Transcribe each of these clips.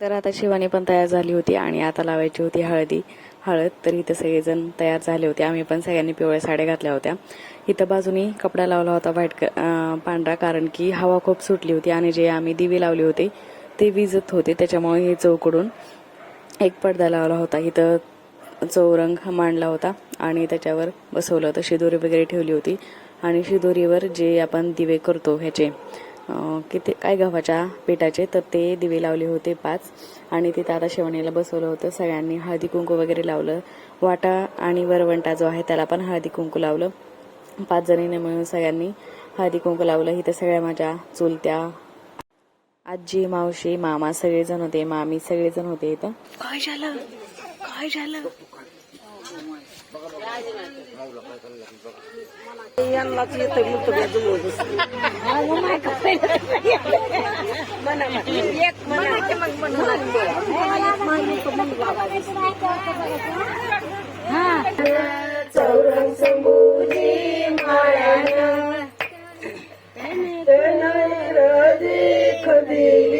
तर आता शिवानी पण तयार झाली होती आणि आता लावायची होती हळदी. हळद तर इथं सगळेजण तयार झाले होते. आम्ही पण सगळ्यांनी पिवळ्या साड्या घातल्या होत्या. इथं बाजूनी कपडा लावला होता व्हाईट क- पांढरा कारण की हवा खूप सुटली होती आणि जे आम्ही दिवे लावले होते ते विजत होते. त्याच्यामुळे हे चौकडून एक पडदा लावला होता. इथं चौरंग मांडला होता आणि त्याच्यावर बसवलं होतं. शिदोरी वगैरे ठेवली होती. आणि शिदोरीवर जे आपण दिवे करतो ह्याचे किती काय गव्हाच्या पिठाचे तर ते दिवे लावले होते पाच. आणि तिथं आता शेवणीला बसवलं होतं. सगळ्यांनी हळदी कुंकू वगैरे लावलं. वाटा आणि वरवंटा जो आहे त्याला पण हळदी कुंकू लावलं. पाच जणीने मिळून सगळ्यांनी हळदी कुंकू लावलं. इथं सगळ्या माझ्या चुलत्या आजी मावशी मामा सगळेजण होते. मामी सगळेजण होते इथं. काय झालं? काय झालं? यांनाच कधी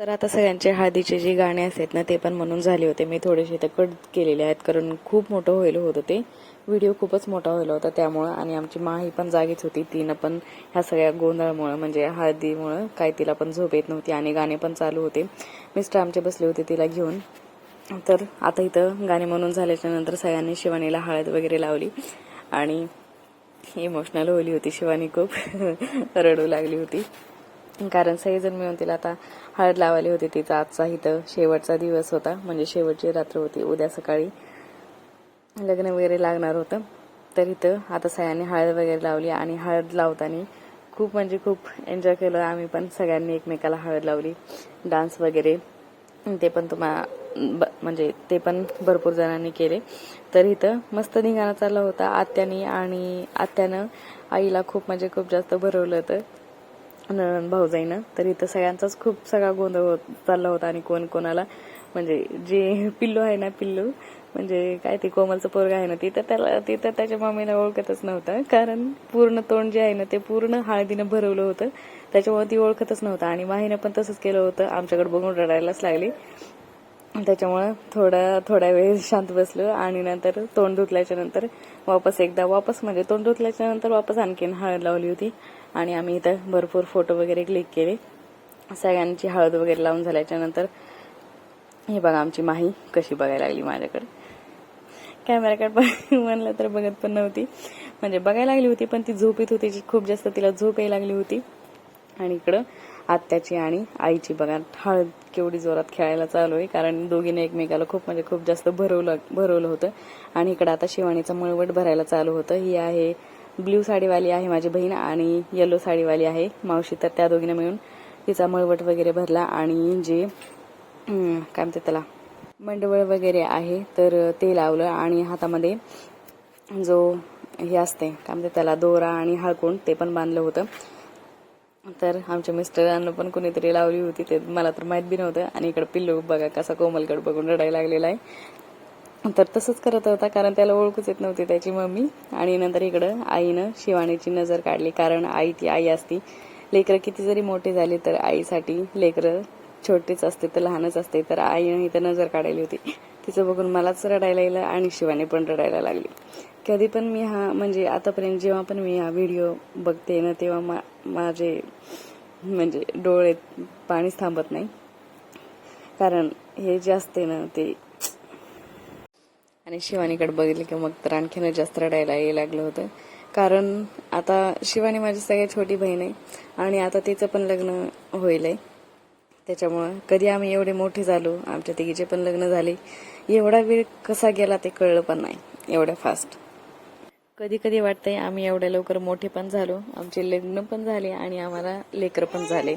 तर आता सगळ्यांचे हळदीचे जे गाणे असतात ना ते पण म्हणून झाले होते. मी थोडेसे ते कट केलेले आहेत कारण खूप मोठं होईल होतं ते व्हिडिओ खूपच मोठा व्हायला होता त्यामुळं. आणि आमची माही पण जागीच होती. तिनं पण ह्या सगळ्या गोंधळामुळं म्हणजे हळदीमुळं काय तिला पण झोप येत नव्हती आणि गाणे पण चालू होते. मिस्टर आमचे बसले होते तिला घेऊन. तर आता इथं गाणे म्हणून झाल्याच्यानंतर सगळ्यांनी शिवानीला हळद वगैरे लावली. आणि इमोशनल होली होती शिवानी खूप. रडू लागली होती. कारण सगळेजण मिळून तिला आता हळद लावायली होती. तिचा आजचा इथं शेवटचा दिवस होता. म्हणजे शेवटची रात्र होती. उद्या सकाळी लग्न वगैरे लागणार होतं. तर इथं आता सगळ्यांनी हळद वगैरे लावली आणि हळद लावताना खूप म्हणजे खूप एन्जॉय केलं. आम्ही पण सगळ्यांनी एकमेकाला हळद लावली. डान्स वगैरे. ते पण तुम्हा ब- म्हणजे ते पण भरपूर जणांनी केले. तर इथं मस्त निघाणं चालला होता. आत्यानी आणि आत्यानं आईला खूप म्हणजे खूप जास्त भरवलं होतं. भाऊ भाऊजाईनं. तर इथं सगळ्यांचाच खूप सगळा गोंधळ होत चालला होता आणि कोण कोणाला. म्हणजे जे पिल्लू आहे ना पिल्लू म्हणजे काय ते कोमलचं पोरग आहे ना तिथं त्याला तिथं त्याच्या मम्मीला ओळखतच नव्हतं. कारण पूर्ण तोंड जे आहे ना ते पूर्ण हळदीनं भरवलं होतं. त्याच्यामुळे ती ओळखतच नव्हतं. आणि माहीनं पण तसंच केलं होतं. आमच्याकडे बघून रडायलाच लागली. त्याच्यामुळं थोडा थोडा वेळ शांत बसलो आणि नंतर तोंड धुतल्याच्या नंतर वापस एकदा वापस म्हणजे तोंड धुतल्याच्या नंतर वापस आणखीन हळद लावली होती. आणि आम्ही इथं भरपूर फोटो वगैरे क्लिक केले. सगळ्यांची हळद वगैरे लावून झाल्याच्यानंतर हे बघा आमची माही कशी बघायला लागली माझ्याकडे. कॅमेराकडे म्हणलं तर बघत पण नव्हती. म्हणजे बघायला लागली होती पण ती झोपेत होती. खूप जास्त तिला झोप यायला लागली होती. आणि इकडं आत्याची आणि आईची बघा हळद केवढी जोरात खेळायला चालू आहे. कारण दोघीने एकमेकाला खूप म्हणजे खूप जास्त भरवलं भरवलं होतं. आणि इकडं आता शिवानीचं मळवट भरायला चालू होतं. ही आहे ब्ल्यू साडीवाली आहे माझी बहीण आणि येलो साडीवाली आहे. मावशी तर त्या दोघीने मिळून तिचा मळवट वगैरे भरला आणि जे काय म्हणते त्याला मंडवळ वगैरे आहे तर ते लावलं आणि हातामध्ये जो हे असते काय म्हणते त्याला दोरा आणि हळकुंड ते पण बांधलं होतं. तर आमच्या मिस्टरांना पण कोणीतरी लावली होती ते मला तर माहीत बी नव्हतं. आणि इकडं पिल्लू बघा कसा कोमलकड बघून रडायला लागलेला आहे. तर तसंच करत होता कारण त्याला ओळखूच येत नव्हती त्याची मम्मी. आणि नंतर इकडं आईनं शिवानीची नजर काढली कारण आई ती आई असती. लेकरं किती जरी मोठी झाली तर आईसाठी लेकरं छोटीच असते तर लहानच असते. तर आईनं इथं नजर काढायली होती. तिचं बघून मलाच रडायला येईल आणि शिवानी पण रडायला लागली. कधी पण मी हा म्हणजे आतापर्यंत जेव्हा पण मी हा व्हिडिओ बघते ना तेव्हा मा माझे म्हणजे डोळे पाणीच थांबत नाही. कारण हे जे असते ना ते आणि शिवानीकडे बघितलं की मग तर आणखीन जास्त रडायला यायला लागलं होतं. कारण आता शिवानी माझी सगळ्यात छोटी बहीण आहे आणि आता तिचं पण लग्न होईल आहे त्याच्यामुळं कधी आम्ही एवढे मोठे झालो आमच्या तिघीचे पण लग्न झाले एवढा वेळ कसा गेला ते कळलं पण नाही एवढ्या फास्ट कधी कधी वाटतंय आम्ही एवढ्या लवकर मोठे पण झालो आमचे लग्न पण झाले आणि आम्हाला लेकर पण झाले.